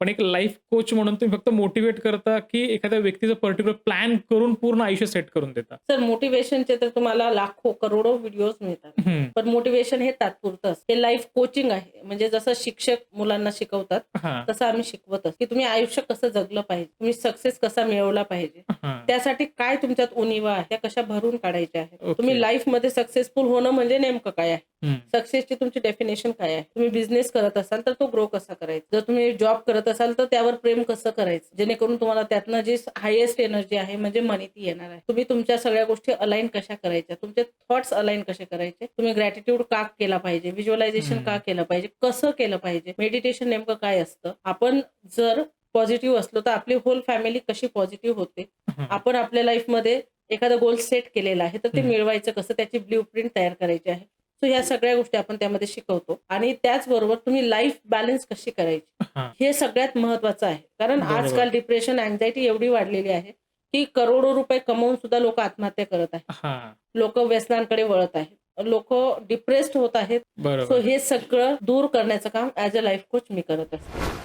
पण एक life coach म्हणून तुम्ही फक्त मोटिवेट करता की एखाद्या व्यक्तीचं पर्टिक्युलर प्लॅन करून पूर्ण आयुष्य सेट करून देता? सर मोटिवेशनचे तर तुम्हाला लाखो करोडो व्हिडिओज मिळतात. पण मोटिवेशन हे तात्पुरतं असतं. हे लाईफ कोचिंग आहे. म्हणजे जसं शिक्षक मुलांना शिकवतात तसं आम्ही शिकवत असतो की तुम्ही आयुष्य कसं जगलं पाहिजे? तुम्ही सक्सेस कसा मिळवला पाहिजे? त्यासाठी काय तुमच्यात उणीवा आहे? त्या कशा भरून काढायच्या आहेत. तुम्ही लाईफमध्ये सक्सेसफुल होणं म्हणजे नेमकं काय आहे. सक्सेसची तुमची डेफिनेशन काय आहे? तुम्ही बिझनेस करत असाल तर तो ग्रो कसा करायचा? जर तुम्ही जॉब करत असाल तर त्यावर प्रेम कसं करायचं? जेणेकरून तुम्हाला त्यातनं जी हायएस्ट एनर्जी आहे म्हणजे मनी ती येणार आहे. तुम्ही तुमच्या सगळ्या गोष्टी अलाइन कशा करायच्या? तुमचे थॉट्स अलाइन कसे करायचे? तुम्ही ग्रॅटिट्यूड का केला पाहिजे? व्हिज्युअलायझेशन. का केलं पाहिजे? कसं केलं पाहिजे? मेडिटेशन नेमकं काय असतं? आपण जर पॉझिटिव्ह असलो तर आपली होल फॅमिली कशी पॉझिटिव्ह होते. आपण आपल्या लाईफमध्ये एखादा गोल सेट केलेला आहे तर ते. मिळवायचं कसं? त्याची ब्ल्यू प्रिंट तयार करायची आहे. सो ह्या सगळ्या गोष्टी आपण त्यामध्ये शिकवतो. आणि त्याचबरोबर तुम्ही लाईफ बॅलन्स कशी करायची? हा. सगळ्यात महत्वाचं आहे. कारण. आजकाल डिप्रेशन अँझायटी एवढी वाढलेली आहे की करोडो रुपये कमवून सुद्धा लोक आत्महत्या करत आहेत. हा. लोक व्यसनांकडे वळत आहेत. लोक डिप्रेस्ड होत आहेत. सो हे सगळं दूर करण्याचं काम ऍज अ लाईफ कोच मी करत असते.